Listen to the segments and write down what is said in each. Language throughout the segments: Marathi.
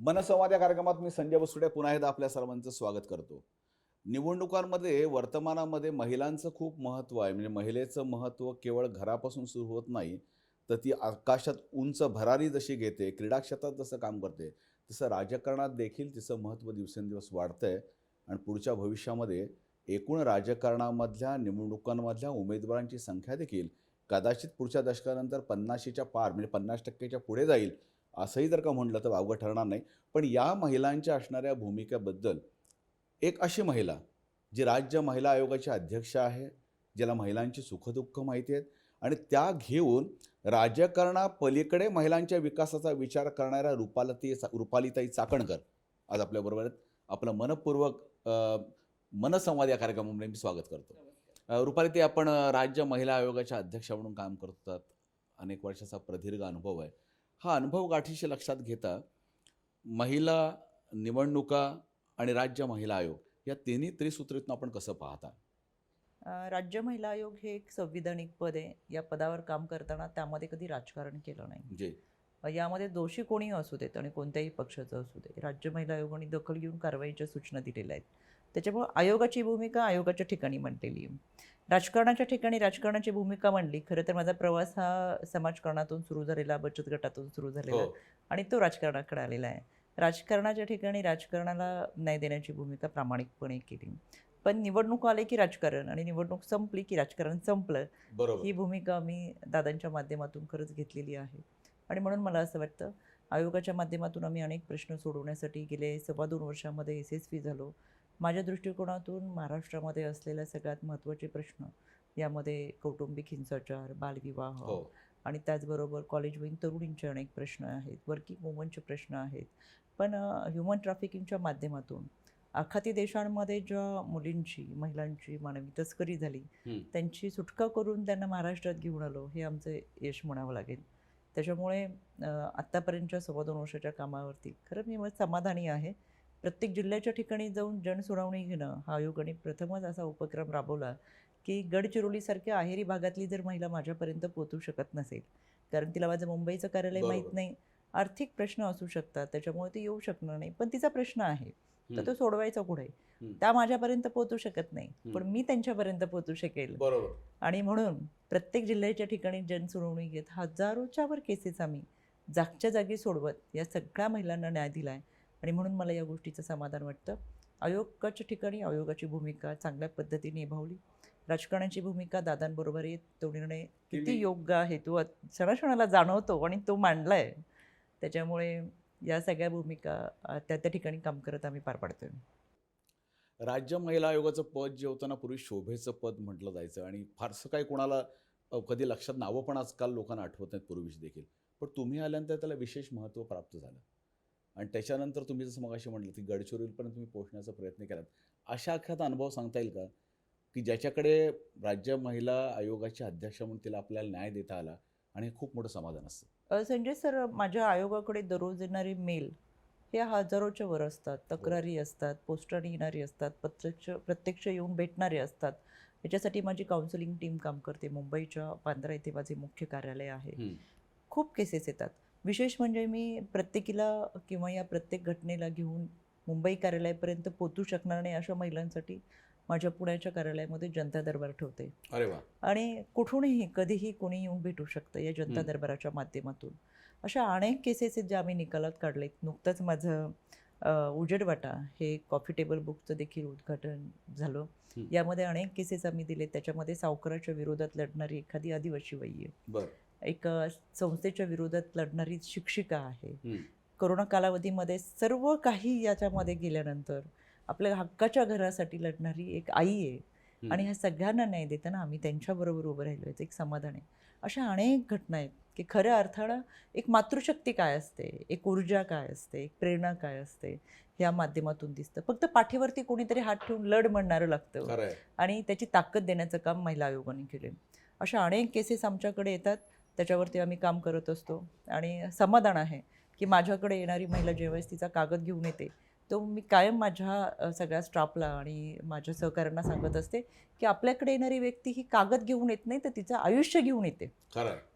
मनसंवाद या कार्यक्रमात मी संजय बसुडे पुन्हा एकदा आपल्या सर्वांचं स्वागत करतो. निवडणुकांमध्ये वर्तमानामध्ये महिलांचं खूप महत्त्व आहे. म्हणजे महिलेचं महत्त्व केवळ घरापासून सुरू होत नाही तर ती आकाशात उंच भरारी जशी घेते क्रीडा क्षेत्रात जसं काम करते तसं राजकारणात देखील तिचं महत्त्व दिवसेंदिवस वाढतं आहे आणि पुढच्या भविष्यामध्ये एकूण राजकारणामधल्या निवडणुकांमधल्या उमेदवारांची संख्या देखील कदाचित पुढच्या दशकानंतर पन्नाशीच्या पार म्हणजे पन्नास टक्केच्या पुढे जाईल असंही जर का म्हटलं तर वावगं ठरणार नाही. पण या महिलांच्या असणाऱ्या भूमिकेबद्दल एक अशी महिला जी राज्य महिला आयोगाची अध्यक्ष आहे ज्याला महिलांची सुखदुःख माहिती आहेत आणि त्या घेऊन राजकारणापलीकडे महिलांच्या विकासाचा विचार करणाऱ्या रुपालती रुपालीताई चाकणकर आज आपल्याबरोबर आहेत. आपलं मनपूर्वक मनसंवाद या कार्यक्रमामध्ये मी स्वागत करतो. अ, रुपालीताई आपण राज्य महिला आयोगाच्या अध्यक्षा म्हणून काम करतात. अनेक वर्षाचा प्रदीर्घ अनुभव आहे. हा अनुभव गाठीशी लक्षात घेता महिला निवडणुका आणि राज्य महिला आयोग या तिन्ही त्रिसूत्रीतून आपण कसं पाहता? राज्य महिला आयोग हे एक संविधानिक पद आहे. या पदावर काम करताना त्यामध्ये कधी राजकारण केलं नाही. जे. यामध्ये दोषी कोणीही असू देत आणि कोणत्याही पक्षाचं असू दे राज्य महिला आयोगाने दखल घेऊन कारवाईच्या सूचना दिलेल्या आहेत. त्याच्यामुळे आयोगाची भूमिका आयोगाच्या ठिकाणी मांडलेली आहे. राजकारणाच्या ठिकाणी राजकारणाची भूमिका मांडली. खरं तर माझा प्रवास हा समाजकारणातून सुरू झालेला बचत गटातून सुरू झालेला हो. आणि तो राजकारणाकडे आलेला आहे. राजकारणाच्या ठिकाणी राजकारणाला न्याय देण्याची भूमिका प्रामाणिकपणे केली. पण निवडणूक आले की राजकारण आणि निवडणूक संपली की राजकारण संपलं ही भूमिका मी दादांच्या माध्यमातून खरंच घेतलेली आहे. आणि म्हणून मला असं वाटतं आयोगाच्या माध्यमातून आम्ही अनेक प्रश्न सोडवण्यासाठी गेले सव्वा दोन वर्षामध्ये यशस्वी झालो. माझ्या दृष्टिकोनातून महाराष्ट्रामध्ये असलेल्या सगळ्यात महत्त्वाचे प्रश्न यामध्ये कौटुंबिक हिंसाचार बालविवाह हो. आणि त्याचबरोबर कॉलेजवरील तरुणींचे अनेक प्रश्न आहेत वर्किंग वुमनचे प्रश्न आहेत. पण ह्युमन ट्रॅफिकिंगच्या माध्यमातून आखाती देशांमध्ये ज्या मुलींची महिलांची मानवी तस्करी झाली. त्यांची सुटका करून त्यांना महाराष्ट्रात घेऊन आलो हे आमचं यश म्हणावं लागेल. त्याच्यामुळे आत्तापर्यंतच्या सव्वा दोन वर्षाच्या कामावरती खरं मी समाधानी आहे. प्रत्येक जिल्ह्याच्या ठिकाणी जाऊन जनसुनावणी घेणं हा आयोगाने प्रथमच असा उपक्रम राबवला की गडचिरोलीसारख्या आहेरी भागातली जर महिला माझ्यापर्यंत पोहोचू शकत नसेल कारण तिला माझं मुंबईचं कार्यालय माहीत. नाही आर्थिक प्रश्न असू शकतात त्याच्यामुळे ती येऊ शकणार नाही पण तिचा प्रश्न आहे तर तो. सोडवायचा कुठे. त्या माझ्यापर्यंत पोहोचू शकत नाही. पण मी त्यांच्यापर्यंत पोहोचू शकेल बरोबर आणि म्हणून प्रत्येक जिल्ह्याच्या ठिकाणी जनसुनावणी घेत हजारोच्या वर केसेस आम्ही जागच्या जागी सोडवत या सगळ्या महिलांना न्याय दिला आहे आणि म्हणून मला या गोष्टीचं समाधान वाटतं. आयोगाच्या ठिकाणी आयोगाची भूमिका चांगल्या पद्धतीने निभावली. राजकारणाची भूमिका दादांबरोबर येत तो निर्णय किती योग्य आहे तो क्षणाक्षणाला जाणवतो आणि तो मांडला आहे त्याच्यामुळे या सगळ्या भूमिका त्या त्या ठिकाणी काम करत आम्ही पार पाडतोय. राज्य महिला आयोगाचं पद जे होतं ना पूर्वी शोभेचं पद म्हटलं जायचं आणि फारसं काही कोणाला कधी लक्षात नावं पण आजकाल लोकांना आठवत नाहीत पूर्वीच देखील. पण तुम्ही आल्यानंतर त्याला विशेष महत्त्व प्राप्त झालं. आणि त्याच्यानंतर तुम्ही जसं मगाशी म्हटलं की गडचिरोलीपर्यंत तुम्ही पोहोचण्याचा प्रयत्न केलात. अशा एखादा अनुभव सांगता येईल का? की ज्याच्याकडे राज्य महिला आयोगाची अध्यक्ष म्हणून तिला आपल्याला न्याय देता आला आणि हे खूप मोठं समाधान असतं? संजय सर माझ्या आयोगाकडे दररोज येणारे मेल हे हजारोच्या वर असतात. तक्रारी असतात पोस्टाने येणारी असतात प्रत्यक्ष प्रत्यक्ष येऊन भेटणारे असतात. याच्यासाठी माझी काउन्सिलिंग टीम काम करते. मुंबईच्या बांद्रा येथे माझे मुख्य कार्यालय आहे. खूप केसेस येतात. विशेष म्हणजे मी प्रत्येकीला किंवा या प्रत्येक घटनेला घेऊन मुंबई कार्यालयापर्यंत पोचू शकणार नाही अशा महिलांसाठी माझ्या पुण्याच्या कार्यालयामध्ये जनता दरबार ठेवते. अरे वा. आणि कुठूनही कधीही कोणी येऊन भेटू शकतं या जनता. दरबाराच्या माध्यमातून. अशा अनेक केसेस आहेत ज्या आम्ही निकालात काढलेत. नुकतंच माझं अ, उजेड वाटा हे कॉफी टेबल बुकचं देखील उद्घाटन झालं. यामध्ये अनेक केसेस आम्ही दिले त्याच्यामध्ये सावकाराच्या विरोधात लढणारी एखादी आदिवासी बाई आहे. एक संस्थेच्या विरोधात लढणारी शिक्षिका आहे. कोरोना कालावधीमध्ये सर्व काही याच्यामध्ये गेल्यानंतर आपल्या हक्काच्या घरासाठी लढणारी एक आई आहे. आणि ह्या सगळ्यांना न्याय देताना आम्ही त्यांच्याबरोबर उभं राहिलो. याचं एक समाधान आहे. अशा अनेक घटना आहेत की खऱ्या अर्थानं एक मातृशक्ती काय असते? एक ऊर्जा काय असते? एक प्रेरणा काय असते? या माध्यमातून दिसतं. फक्त पाठीवरती कोणीतरी हात ठेवून लढ म्हणणारं लागतं. आणि त्याची ताकद देण्याचं काम महिला आयोगाने केले अशा अनेक केसेस आमच्याकडे येतात. त्याच्यावरती आम्ही काम करत असतो. आणि समाधान आहे की माझ्याकडे येणारी महिला ज्यावेळेस तिचा कागद घेऊन येते तो मी कायम माझ्या सगळ्या स्टाफला आणि माझ्या सहकाऱ्यांना सांगत असते की आपल्याकडे येणारी व्यक्ती ही कागद घेऊन येत नाही तर तिचं आयुष्य घेऊन येते.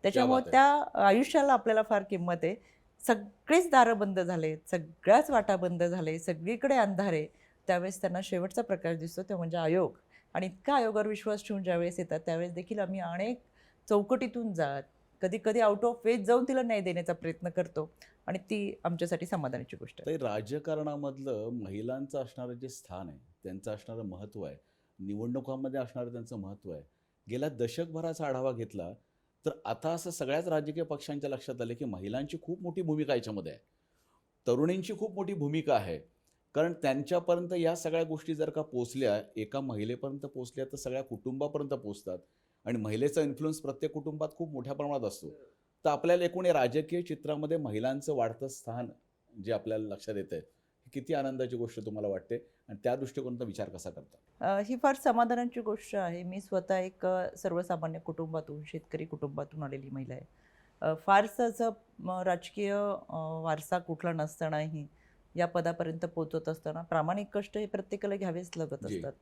त्याच्यामुळे त्या आयुष्याला आपल्याला फार किंमत आहे. सगळेच दारं बंद झाले सगळ्याच वाटा बंद झाले सगळीकडे अंधारे. त्यावेळेस त्यांना शेवटचा प्रकार दिसतो तो म्हणजे आयोग. आणि इतका आयोगावर विश्वास ठेवून ज्यावेळेस येतात त्यावेळेस देखील आम्ही अनेक चौकटीतून जात कधी कधी आउट ऑफ वेज जाऊन तिला न्याय देण्याचा प्रयत्न करतो आणि ती आमच्यासाठी समाधानाची गोष्ट आहे. राजकारणामधलं महिलांचं असणारं जे स्थान आहे त्यांचं असणारं महत्त्व आहे निवडणुकांमध्ये असणारं त्यांचं महत्त्व आहे. गेल्या दशकभराचा आढावा घेतला तर आता असं सगळ्याच राजकीय पक्षांच्या लक्षात आलं की महिलांची खूप मोठी भूमिका याच्यामध्ये आहे. तरुणींची खूप मोठी भूमिका आहे. कारण त्यांच्यापर्यंत या सगळ्या गोष्टी जर का पोचल्या एका महिलेपर्यंत पोचल्या तर सगळ्या कुटुंबापर्यंत पोचतात. आणि महिलेचा इन्फ्लुएन्स प्रत्येक कुटुंबात खूप मोठ्या प्रमाणात असतो. तर आपल्याला एकूण या राजकीय चित्रामध्ये महिलांचं वाढतं स्थान जे आपल्याला लक्षात येतं ही किती आनंदाची गोष्ट तुम्हाला वाटते? आणि त्या दृष्टिकोनाचा विचार कसा करता? ही फार समाधानाची गोष्ट आहे. मी स्वतः एक सर्वसामान्य कुटुंबातून शेतकरी कुटुंबातून आलेली महिला आहे. फारसं असं राजकीय वारसा कुठला नसतानाही या पदापर्यंत पोहोचत असताना प्रामाणिक कष्ट हे प्रत्येकाला घ्यावेच लागत. असतात.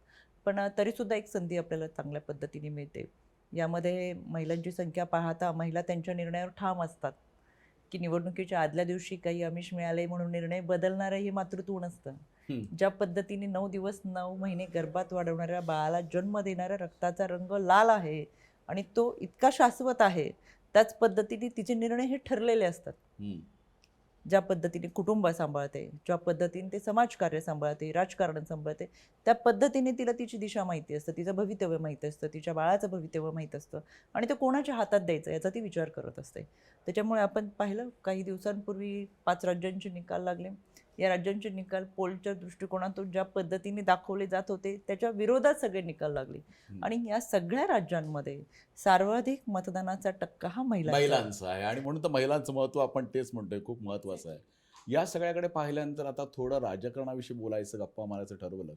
पण तरीसुद्धा एक संधी आपल्याला चांगल्या पद्धतीने मिळते. यामध्ये महिलांची संख्या पाहता महिला त्यांच्या निर्णयावर ठाम असतात की निवडणुकीच्या आदल्या दिवशी काही आमिष मिळाले म्हणून निर्णय बदलणारं हे मातृत्व नसतं. ज्या पद्धतीने नऊ दिवस नऊ महिने गर्भात वाढवणाऱ्या बाळाला जन्म देणाऱ्या रक्ताचा रंग लाल आहे आणि तो इतका शाश्वत आहे त्याच पद्धतीने तिचे निर्णय हे ठरलेले असतात. ज्या पद्धतीने कुटुंब सांभाळते ज्या पद्धतीने ते समाजकार्य सांभाळते राजकारण सांभाळते त्या पद्धतीने तिला तिची दिशा माहिती असतं तिचं भवितव्य माहीत असतं तिच्या बाळाचं भवितव्य माहीत असतं आणि ते कोणाच्या हातात द्यायचं याचा ती विचार करत असते. त्याच्यामुळे आपण पाहिलं काही दिवसांपूर्वी पाच राज्यांचे निकाल लागले. या राज्यांचे निकाल पोलच्या दृष्टिकोनातून ज्या पद्धतीने दाखवले जात होते त्याच्या विरोधात सगळे निकाल लागले. आणि या सगळ्या राज्यांमध्ये सर्वाधिक मतदानाचा टक्का हा महिलांचा आहे. महिलांचं आहे. आणि म्हणून तर महिलांचं महत्त्व आपण तेच म्हणतोय खूप महत्त्वाचं आहे. या सगळ्याकडे पाहिल्यानंतर आता थोडं राजकारणाविषयी बोलायचं गप्पा मारायचं ठरवलं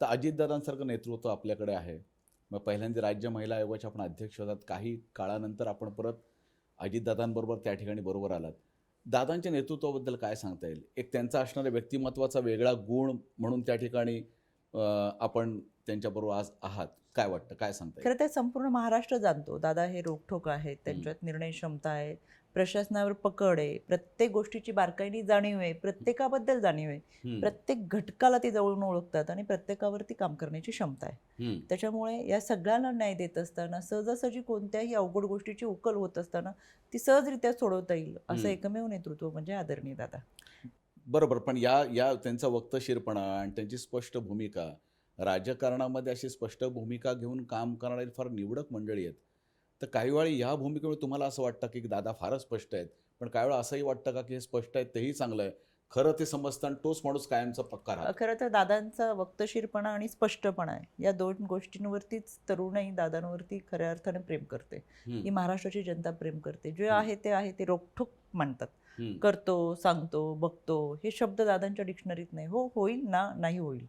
तर अजितदादांसारखं नेतृत्व आपल्याकडे आहे. मग पहिल्यांदा राज्य महिला आयोगाचे आपण अध्यक्ष होतात. काही काळानंतर आपण परत अजितदादांबरोबर त्या ठिकाणी बरोबर आलात. दादांच्या नेतृत्वाबद्दल काय सांगता येईल? एक त्यांचा असणारा व्यक्तिमत्वाचा वेगळा गुण म्हणून त्या ठिकाणी आपण त्यांच्याबरोबर आज आहात. काय वाटतं? काय सांगता खरं तर संपूर्ण महाराष्ट्र जाणतो. दादा हे रोखठोक आहेत त्यांच्यात निर्णय क्षमता आहे. प्रशासनावर पकड आहे प्रत्येक गोष्टीची बारकाईने जाणीव आहे प्रत्येकाबद्दल जाणीव आहे. प्रत्येक घटकाला ते जवळून ओळखतात आणि प्रत्येकावरती काम करण्याची क्षमता आहे. त्याच्यामुळे या सगळ्यांना न्याय देत असताना सहजासहजी कोणत्याही अवघड गोष्टीची उकल होत असताना ती सहजरित्या सोडवता येईल असं. एकमेव नेतृत्व म्हणजे आदरणीय दादा. बरोबर पण या या त्यांचा वक्तशीरपणा आणि त्यांची स्पष्ट भूमिका राजकारणामध्ये अशी स्पष्ट भूमिका घेऊन काम करणारी फार निवडक मंडळी आहेत. तर काही वेळी या भूमिकेमुळे तुम्हाला असं वाटतं की दादा फारच स्पष्ट आहेत. पण काही वेळा असंही वाटतं का की हे स्पष्ट आहेत तेही चांगलं आहे. खरं ते समजतं आणि तोच माणूस कायमचा पक्का राहतो. खरं तर दादांचा वक्तशीरपणा आणि स्पष्टपणा आहे. या दोन गोष्टींवरतीच तरुणाई दादांवरती खऱ्या अर्थाने प्रेम करते. ही. महाराष्ट्राची जनता प्रेम करते. जे. आहे ते आहे ते रोखठोक मानतात. करतो सांगतो बघतो. हे शब्द दादांच्या डिक्शनरीत नाही. हो होईल ना नाही होईल.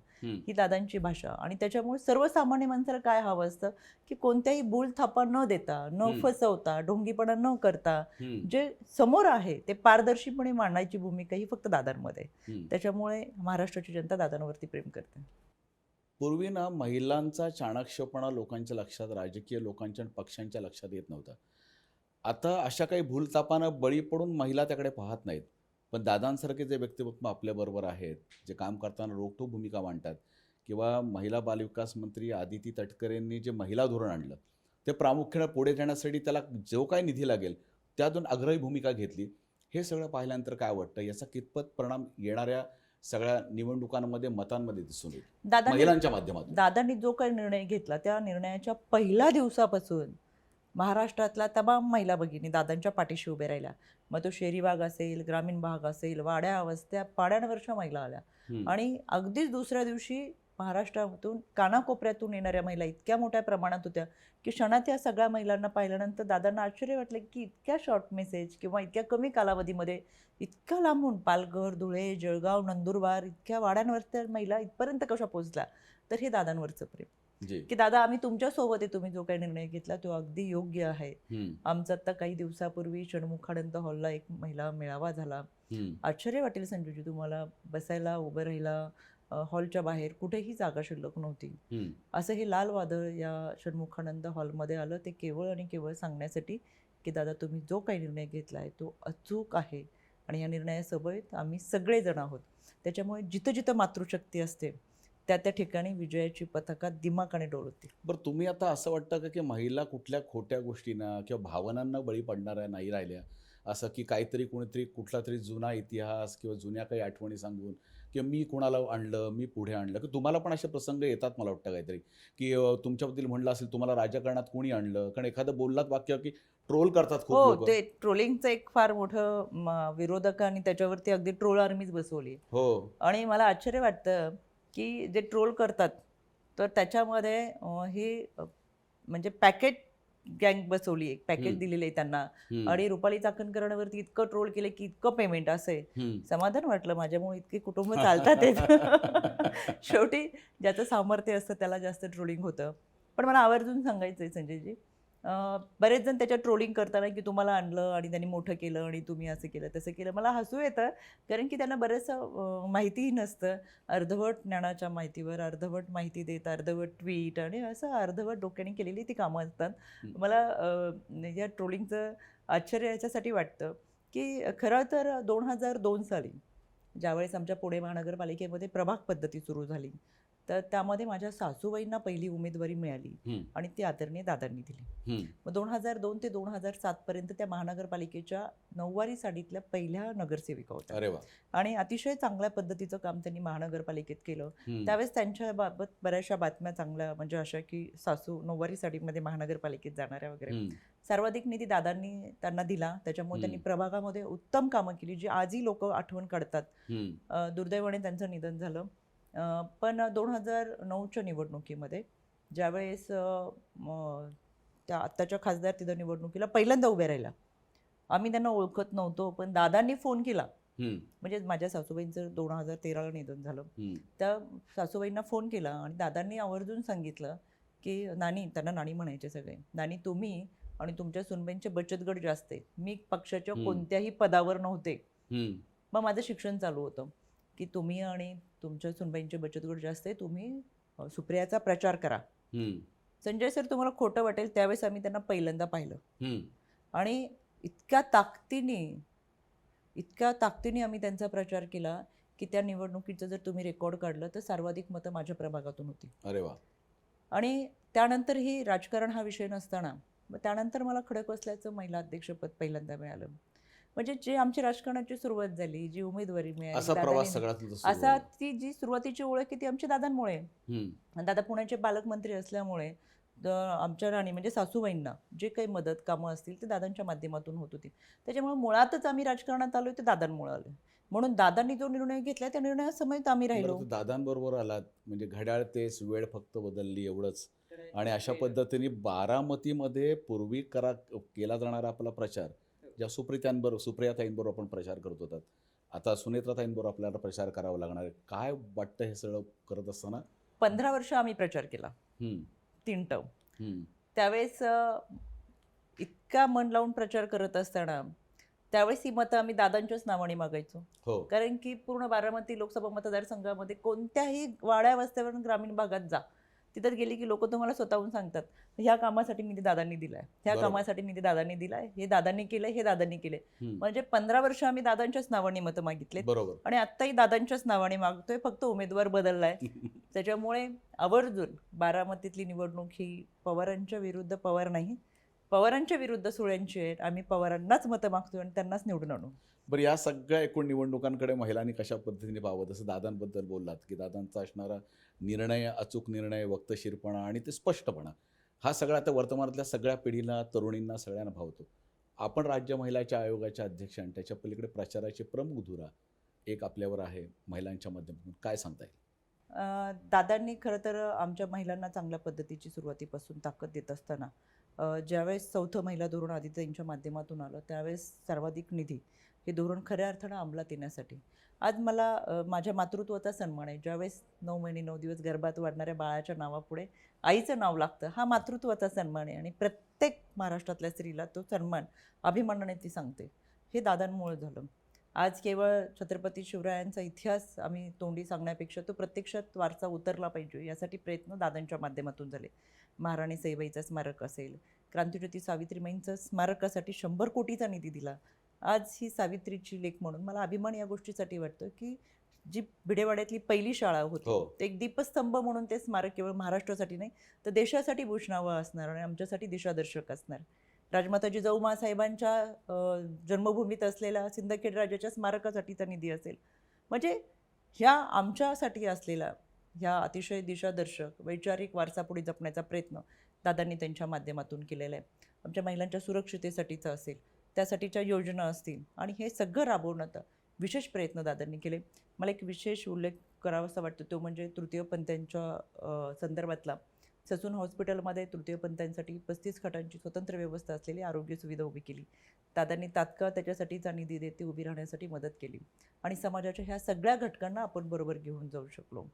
ही दादांची भाषा. आणि त्याच्यामुळे सर्वसामान्य माणसाला काय हवं असतं? की कोणत्याही भूल थापा न देता न. फसवता ढोंगीपणा न करता जे समोर आहे ते पारदर्शीपणे मांडायची भूमिका ही फक्त दादांमध्ये. त्याच्यामुळे महाराष्ट्राची जनता दादांवरती प्रेम करते. पूर्वी ना महिलांचा चाणक्षपणा लोकांच्या लक्षात राजकीय लोकांच्या पक्षांच्या लक्षात येत नव्हता. आता अशा काही भूलतापानं बळी पडून महिला त्याकडे पाहत नाहीत. पण दादांसारखे जे व्यक्तिमत्व आपल्याबरोबर आहेत जे काम करताना रोखठोक भूमिका मांडतात किंवा महिला बालविकास मंत्री आदिती तटकरेंनी जे महिला धोरण आणलं ते प्रामुख्याने पुढे जाण्यासाठी त्याला जो काही निधी लागेल त्यातून आग्रही भूमिका घेतली. हे सगळं पाहिल्यानंतर काय वाटतं? याचा कितपत परिणाम येणाऱ्या सगळ्या निवडणुकांमध्ये मतांमध्ये दिसून येईल? महिलांच्या माध्यमातून. दादांनी जो काही निर्णय घेतला त्या निर्णयाच्या पहिल्या दिवसापासून महाराष्ट्रातल्या तमाम महिला भगिनी दादांच्या पाठीशी उभे राहिल्या. मग तो शहरी भाग असेल ग्रामीण भाग असेल वाड्या वस्त्या पाड्यांवरच्या महिला आल्या. आणि अगदीच दुसऱ्या दिवशी महाराष्ट्रातून कानाकोपऱ्यातून येणाऱ्या महिला इतक्या मोठ्या प्रमाणात होत्या की क्षणात या सगळ्या महिलांना पाहिल्यानंतर दादांना आश्चर्य वाटलं की इतक्या शॉर्ट मेसेज किंवा इतक्या कमी कालावधीमध्ये इतक्या लांबून पालघर धुळे जळगाव नंदुरबार इतक्या वाड्यांवरच्या महिला इथपर्यंत कशा पोहोचल्या? तर हे दादांवरचं प्रेम. की दादा आम्ही तुमच्यासोबत आहे तुम्ही जो काही निर्णय घेतला तो अगदी योग्य आहे. आमचा आता काही दिवसापूर्वी षण्मुखानंद हॉलला एक महिला मेळावा झाला. आश्चर्य वाटेल संजूजी तुम्हाला बसायला उभं राहायला अ, हॉलच्या बाहेर कुठेही जागा शिल्लक नव्हती. असं हे लाल वादळ या षण्मुखानंद हॉलमध्ये आलं ते केवळ आणि केवळ सांगण्यासाठी की दादा तुम्ही जो काही निर्णय घेतला आहे तो अचूक आहे आणि या निर्णयासोबत आम्ही सगळेजण आहोत. त्याच्यामुळे जिथं जिथं मातृशक्ती असते त्या त्या ठिकाणी विजयाची पताका दिमाकाने डोळते बरं तुम्ही आता असं वाटतं का की महिला कुठल्या खोट्या गोष्टींना किंवा भावनांना बळी पडणाऱ्या नाही राहिल्या? असं की काहीतरी कोणीतरी कुठला तरी जुना इतिहास किंवा जुन्या काही आठवणी सांगून किंवा मी कुणाला आणलं मी पुढे आणलं? की तुम्हाला पण असे प्रसंग येतात मला वाटतं काहीतरी? की तुमच्याबद्दल म्हणलं असेल तुम्हाला राजकारणात कोणी आणलं? कारण एखादं बोललात वाक्य की ट्रोल करतात खूप हो लोक. ते ट्रोलिंगचं एक फार मोठं म, विरोधकांनी त्याच्यावरती अगदी ट्रोल आर्मीच बसवली. हो. आणि मला आश्चर्य वाटतं की जे ट्रोल करतात तर त्याच्यामध्ये ही म्हणजे पॅकेट गँग बसवली एक पॅकेट हम्म. दिलेलं आहे त्यांना. आणि रुपाली चाकणकरांवरती इतकं ट्रोल केलं की इतकं पेमेंट असे. समाधान वाटलं माझ्यामुळे इतके कुटुंब चालतात शेवटी ज्याचं सामर्थ्य असतं त्याला जास्त ट्रोलिंग होतं. पण मला आवर्जून सांगायचं आहे संजयजी बरेच जण त्याच्यात ट्रोलिंग करताना की तुम्हाला आणलं आणि त्यांनी मोठं केलं आणि तुम्ही असं केलं तसं केलं. मला हसू येतं कारण की त्यांना बरंचसं माहितीही नसतं. अर्धवट ज्ञानाच्या माहितीवर अर्धवट माहिती देत अर्धवट ट्विट आणि असं अर्धवट डोक्याने केलेली ती कामं असतात. मला या ट्रोलिंगचं आश्चर्य याच्यासाठी वाटतं की खरं तर दोन हजार दोन साली ज्यावेळेस आमच्या पुणे महानगरपालिकेमध्ये प्रभाग पद्धती सुरू झाली तर त्यामध्ये माझ्या सासूबाईंना पहिली उमेदवारी मिळाली आणि ती आदरणीय दादांनी दिली. मग दोन हजार दोन ते दोन हजार सातपर्यंत त्या महानगरपालिकेच्या नऊवारी साडीतल्या पहिल्या नगरसेविका होत्या. आणि अतिशय चांगल्या पद्धतीचं काम त्यांनी महानगरपालिकेत केलं. त्यावेळेस त्यांच्या बाबत बऱ्याचशा बातम्या चांगल्या म्हणजे अशा की सासू नऊवारी साडीमध्ये महानगरपालिकेत जाणाऱ्या वगैरे. सर्वाधिक निधी दादांनी त्यांना दिला. त्याच्यामुळे त्यांनी. प्रभागामध्ये उत्तम कामं केली जी आजही लोक आठवण काढतात. दुर्दैवाने त्यांचं निधन झालं. पण दोन हजार नऊच्या निवडणुकीमध्ये ज्यावेळेस त्या आत्ताच्या खासदार तिथं निवडणुकीला पहिल्यांदा उभ्या राहिला आम्ही त्यांना ओळखत नव्हतो पण दादांनी फोन केला. म्हणजे माझ्या सासूबाईंचं दोन हजार तेराला निधन झालं. त्या सासूबाईंना फोन केला आणि दादांनी आवर्जून सांगितलं की नानी त्यांना नानी म्हणायचे सगळे. नानी तुम्ही आणि तुमच्या सुनबाईंचे बचत गट जास्त आहेत. मी पक्षाच्या. कोणत्याही पदावर नव्हते. मग माझं शिक्षण चालू होतं. की तुम्ही आणि तुमच्या सुनबाईंचे बचत गट जास्त आहे तुम्ही सुप्रियाचा प्रचार करा. संजय सर तुम्हाला खोटं वाटेल त्यावेळेस आम्ही त्यांना पहिल्यांदा पाहिलं. आणि इतक्या ताकदीने इतक्या ताकदीने आम्ही त्यांचा प्रचार केला की त्या निवडणुकीचं जर तुम्ही रेकॉर्ड काढलं तर सर्वाधिक मतं माझ्या प्रभागातून होती. अरे वा. आणि त्यानंतरही राजकारण हा विषय नसताना मग त्यानंतर मला खडकवासल्याचं महिला अध्यक्षपद पहिल्यांदा मिळालं. म्हणजे जे आमची राजकारणाची सुरुवात झाली जी उमेदवारी मिळाली असा प्रवास असा. ती जी सुरुवातीची ओळख आहे ती आमच्या दादांमुळे दादा पुण्याचे पालकमंत्री असल्यामुळे आमच्या राणी म्हणजे सासूबाईंना जे काही मदत कामं असतील ते दादांच्या माध्यमातून होत होती. त्याच्यामुळे मुळातच आम्ही राजकारणात आलोय ते दादांमुळे आलोय. म्हणून दादांनी जो निर्णय घेतला त्या निर्णयासमयत आम्ही राहिलो. दादांबरोबर आलात म्हणजे घड्याळ तेच वेळ फक्त बदलली एवढंच. आणि अशा पद्धतीने बारामतीमध्ये पूर्वी करा केला जाणारा आपला प्रचार ज्या सुप्रियांबरोबर सुप्रियाताईंबरोबर आपण प्रचार करत होतात. आता सुनेत्राताईंबरोबर आपल्याला प्रचार करावा लागणार आहे. काय वाटतं हे सगळं करत असताना? पंधरा वर्ष आम्ही प्रचार केला. तीन टर्म. हम्म, त्यावेळेस इतका मन लावून प्रचार करत असताना त्यावेळेस ही मतं आम्ही दादांच्याच नावाने मागायचो. हो. कारण की पूर्ण बारामती लोकसभा मतदारसंघामध्ये कोणत्याही वाड्या वस्त्यावर रामीण भागात जा. तिथं गेली की लोक तुम्हाला स्वतःहून सांगतात ह्या कामासाठी निधी दादांनी दिलाय. ह्या. कामासाठी निधी दादांनी दिलाय. हे दादांनी केलंय हे दादांनी हम्म, म्हणजे पंधरा वर्ष आम्ही दादांच्याच नावाने मतं मागितले बरोबर. आणि आत्ताही दादांच्याच नावाने मागतोय फक्त उमेदवार बदललाय. त्याच्यामुळे आवर्जून बारामतीतली निवडणूक ही पवारांच्या विरुद्ध पवार नाही पवारांच्या विरुद्ध सुळ्यांची आहेत आम्ही पवारांनाच मतं मागतोय आणि त्यांनाच निवडून आणू. बरं या सगळ्या एकूण निवडणुकांकडे महिलांनी कशा पद्धतीने पाहावं? जसं दादांबद्दल बोललात की दादांचा असणारा निर्णय अचूक निर्णय वक्तशीरपणा आणि ते स्पष्टपणा हा सगळा आता वर्तमानातल्या सगळ्या पिढीला तरुणींना सगळ्यांना भावतो. आपण राज्य महिलाच्या आयोगाच्या अध्यक्ष आणि त्याच्या पलीकडे प्रचाराची प्रमुख धुरा एक आपल्यावर आहे महिलांच्या माध्यमातून. काय सांगता येईल? दादांनी खरं तर आमच्या महिलांना चांगल्या पद्धतीची सुरुवातीपासून ताकद देत असताना ज्यावेळेस चौथं महिला धोरण आदित्यजींच्या माध्यमातून आलं त्यावेळेस सर्वाधिक निधी हे धोरण खऱ्या अर्थानं अंमलात येण्यासाठी. आज मला माझ्या मातृत्वाचा सन्मान आहे. ज्यावेळेस नऊ महिने नऊ दिवस गर्भात वाढणाऱ्या बाळाच्या नावापुढे आईचं नाव लागतं हा मातृत्वाचा सन्मान आहे. आणि प्रत्येक महाराष्ट्रातल्या स्त्रीला तो सन्मान अभिमानाने ती सांगते. हे दादांमुळे झालं. आज केवळ छत्रपती शिवरायांचा इतिहास आम्ही तोंडी सांगण्यापेक्षा तो प्रत्यक्षात वारसा उतरला पाहिजे यासाठी प्रयत्न दादांच्या माध्यमातून झाले. महाराणी सईबाईचं स्मारक असेल. क्रांतिज्योती सावित्रीबाईंचं स्मारकासाठी शंभर कोटीचा निधी दिला. आज ही सावित्रीची लेख म्हणून मला अभिमान या गोष्टीसाठी वाटतो की जी भिडेवाड्यातली पहिली शाळा होती हो. ते एक दीपस्तंभ म्हणून ते स्मारक केवळ महाराष्ट्रासाठी नाही तर देशासाठी भूषणावं असणार आणि आमच्यासाठी दिशादर्शक असणार. राजमाता जिजाऊ साहेबांच्या अ, जन्मभूमीत असलेल्या सिंदखेड राजाच्या स्मारकासाठी त्या निधी असेल. म्हणजे ह्या आमच्यासाठी असलेला ह्या अतिशय दिशादर्शक वैचारिक वारसा पुढे जपण्याचा प्रयत्न दादांनी त्यांच्या माध्यमातून केलेला आहे. आमच्या महिलांच्या सुरक्षितेसाठीचं असेल त्यासाठीच्या योजना असतील आणि हे सगळं राबवण्याचा विशेष प्रयत्न दादांनी केले. मला एक विशेष उल्लेख करावासा वाटतो तो म्हणजे तृतीयपंथ्यांच्या संदर्भातला. ससून हॉस्पिटलमध्ये तृतीयपंथींसाठी पस्तीस खाटांची स्वतंत्र व्यवस्था असलेली आरोग्य सुविधा उभी केली. दादांनी तात्काळ त्याच्यासाठीचा निधी देते उभी राहण्यासाठी मदत केली. आणि समाजाच्या ह्या सगळ्या घटकांना आपण बरोबर घेऊन जाऊ शकलो.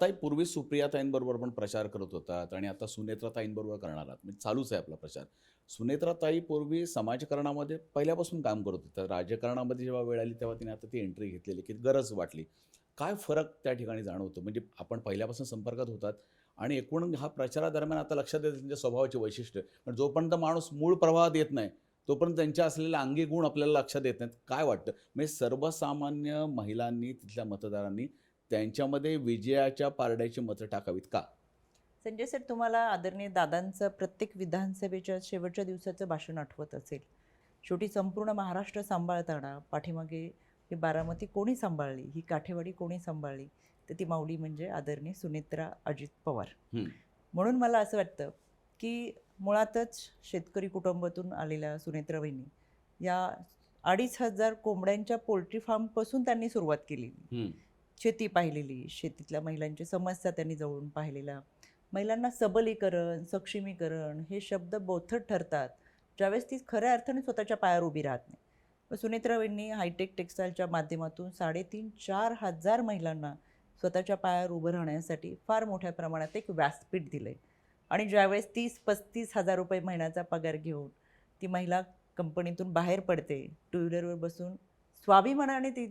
ताई पूर्वी सुप्रिया ताईंबरोबर पण प्रचार करत होतात आणि आता सुनेत्रा ताईंबरोबर करणार आहात. म्हणजे चालूच आहे आपला प्रचार. सुनेत्रा ताई पूर्वी समाजकारणामध्ये पहिल्यापासून काम करत होत्या राजकारणामध्ये जेव्हा वेळ आली तेव्हा तिने आता ती एंट्री घेतलेली की गरज वाटली. काय फरक त्या ठिकाणी जाणवतो? म्हणजे आपण पहिल्यापासून संपर्कात होतात आणि एकूण हा प्रचारादरम्यान आता लक्षात येतं त्यांच्या स्वभावाचे वैशिष्ट्य. पण जोपर्यंत माणूस मूळ प्रवाहात येत नाही तोपर्यंत त्यांच्या असलेल्या अंगी गुण आपल्याला लक्षात येत नाहीत. काय वाटतं? म्हणजे सर्वसामान्य महिलांनी तिथल्या मतदारांनी त्यांच्यामध्ये विजयाच्या पारड्याची मतं टाकावीत का? संजय सर तुम्हाला आदरणीय दादांचं प्रत्येक विधानसभेच्या शेवटच्या दिवसाचं भाषण आठवत असेल. शेवटी संपूर्ण महाराष्ट्र सांभाळताना पाठीमागे ही बारामती कोणी सांभाळली? ही काठेवाडी कोणी सांभाळली? तर ती माऊली म्हणजे आदरणीय सुनेत्रा अजित पवार. म्हणून मला असं वाटतं की मुळातच शेतकरी कुटुंबातून आलेल्या सुनेत्रा वहिनी या अडीच हजार कोंबड्यांच्या पोल्ट्री फार्मपासून त्यांनी सुरुवात केलेली. हम्म. शेती पाहिलेली शेतीतल्या महिलांची समस्या त्यांनी जवळून पाहिलेल्या. महिलांना सबलीकरण सक्षमीकरण हे शब्द बोथट ठरतात ज्यावेळेस ती खऱ्या अर्थाने स्वतःच्या पायावर उभी राहत नाही. मग हायटेक टेक्स्टाईलच्या माध्यमातून साडेतीन चार हजार महिलांना स्वतःच्या पायावर उभं राहण्यासाठी फार मोठ्या प्रमाणात एक व्यासपीठ दिलं आहे आणि ज्यावेळेस तीस पस्तीस हजार रुपये महिन्याचा पगार घेऊन ती महिला कंपनीतून बाहेर पडते टू व्हीलरवर बसून स्वाभिमानाने ती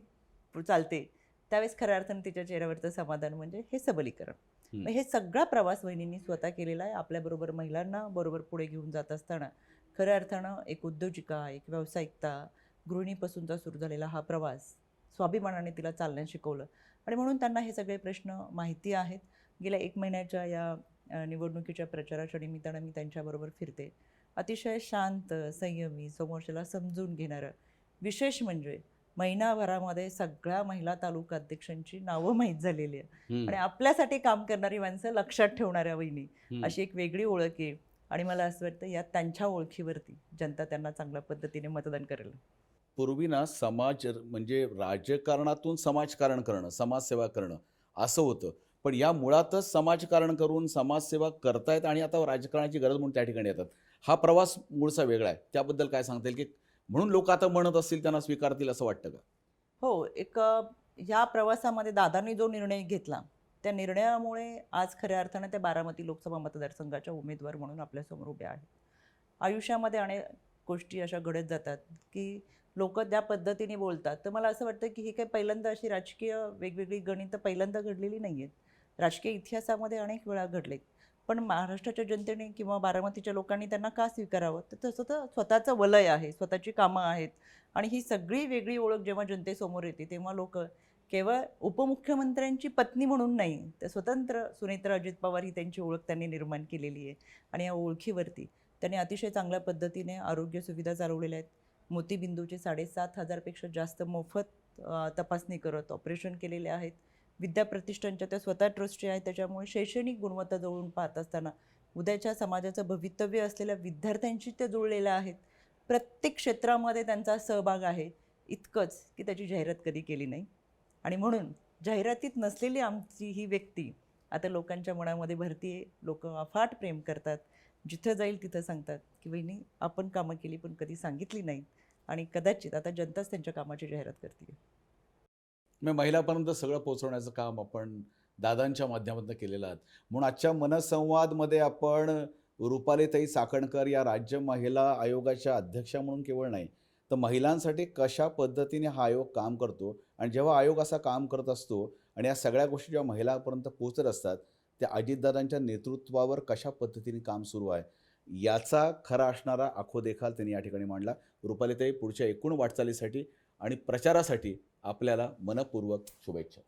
चालते त्यावेळेस खऱ्या अर्थाने तिच्या चेहऱ्यावरचं समाधान म्हणजे हे सबलीकरण. हे सगळा प्रवास वहिनींनी स्वतः केलेला आहे. आपल्याबरोबर महिलांना बरोबर पुढे घेऊन जात असताना खऱ्या अर्थानं एक उद्योजिका एक व्यावसायिकता गृहिणीपासूनचा सुरू झालेला हा प्रवास स्वाभिमानाने तिला चालण्यास शिकवलं. आणि म्हणून त्यांना हे सगळे प्रश्न माहिती आहेत. गेल्या एक महिन्याच्या या निवडणुकीच्या प्रचाराच्या निमित्तानं मी त्यांच्याबरोबर फिरते. अतिशय शांत संयमी समोरच्याला समजून घेणारं. विशेष म्हणजे महिनाभरामध्ये सगळ्या महिला तालुका अध्यक्षांची नावं माहीत झालेली आहे. आणि आपल्यासाठी काम करणारी माणसं लक्षात ठेवणाऱ्या वहिनी. अशी एक वेगळी ओळख आहे. आणि मला असं वाटतं या त्यांच्या ओळखीवरती जनता त्यांना चांगल्या पद्धतीने मतदान करेल. पूर्वी ना समाज म्हणजे राजकारणातून समाजकारण करणं समाजसेवा करणं असं होतं. पण या मुळातच समाजकारण करून समाजसेवा करतायत आणि आता राजकारणाची गरज म्हणून त्या ठिकाणी येतात. हा प्रवास मूळचा वेगळा आहे. त्याबद्दल काय सांगता येईल की म्हणून लोक आता म्हणत असतील त्यांना स्वीकारतील असं वाटतं का? हो एक ह्या प्रवासामध्ये दादांनी जो निर्णय घेतला त्या निर्णयामुळे आज खऱ्या अर्थानं त्या बारामती लोकसभा मतदारसंघाच्या उमेदवार म्हणून आपल्यासमोर उभे आहेत. आयुष्यामध्ये अनेक गोष्टी अशा घडत जातात की लोक ज्या पद्धतीने बोलतात. तर मला असं वाटतं की ही काही पहिल्यांदा अशी राजकीय वेगवेगळी गणितं पहिल्यांदा घडलेली नाही आहेत राजकीय इतिहासामध्ये अनेक वेळा घडलेत. पण महाराष्ट्राच्या जनतेने किंवा बारामतीच्या लोकांनी त्यांना का स्वीकारावं? तर तसं तर स्वतःचं वलय आहे स्वतःची कामं आहेत आणि ही सगळी वेगळी ओळख जेव्हा जनतेसमोर येते तेव्हा लोक केवळ उपमुख्यमंत्र्यांची पत्नी म्हणून नाही तर स्वतंत्र सुनेत्रा अजित पवार ही त्यांची ओळख त्यांनी निर्माण केलेली आहे आणि या ओळखीवरती त्यांनी अतिशय चांगल्या पद्धतीने आरोग्य सुविधा चालवलेल्या आहेत. मोतीबिंदूचे साडेसात हजारपेक्षा जास्त मोफत तपासणी करत ऑपरेशन केलेले आहेत. विद्याप्रतिष्ठानच्या त्या स्वतः ट्रस्टच्या आहेत त्याच्यामुळे शैक्षणिक गुणवत्ता जवळून पाहत असताना उद्याच्या समाजाचं भवितव्य असलेल्या विद्यार्थ्यांशी ते जुळलेल्या आहेत. प्रत्येक क्षेत्रामध्ये त्यांचा सहभाग आहे. इतकंच की त्याची जाहिरात कधी केली नाही. आणि म्हणून जाहिरातीत नसलेली आमची ही व्यक्ती आता लोकांच्या मनामध्ये भरती आहे लोक अफाट प्रेम करतात. जिथं जाईल तिथं सांगतात की वहिनी आपण कामं केली पण कधी सांगितली नाही आणि कदाचित आता जनताच त्यांच्या कामाची जाहिरात करते म्हणजे महिलापर्यंत सगळं पोचवण्याचं काम आपण दादांच्या माध्यमातून केलेलं आहात म्हणून आजच्या मनसंवादमध्ये आपण रुपालीताई साखणकर या राज्य महिला आयोगाच्या अध्यक्षा म्हणून केवळ नाही तर महिलांसाठी कशा पद्धतीने हा आयोग काम करतो आणि जेव्हा आयोग असा काम करत असतो आणि या सगळ्या गोष्टी जेव्हा महिलांपर्यंत पोचत असतात त्या अजितदादांच्या नेतृत्वावर कशा पद्धतीने काम सुरू आहे याचा खरा असणारा आखो देखाल त्यांनी या ठिकाणी मांडला. रुपालीताई पुढच्या एकूण वाटचालीसाठी आणि प्रचारासाठी आपल्याला मनपूर्वक शुभेच्छा.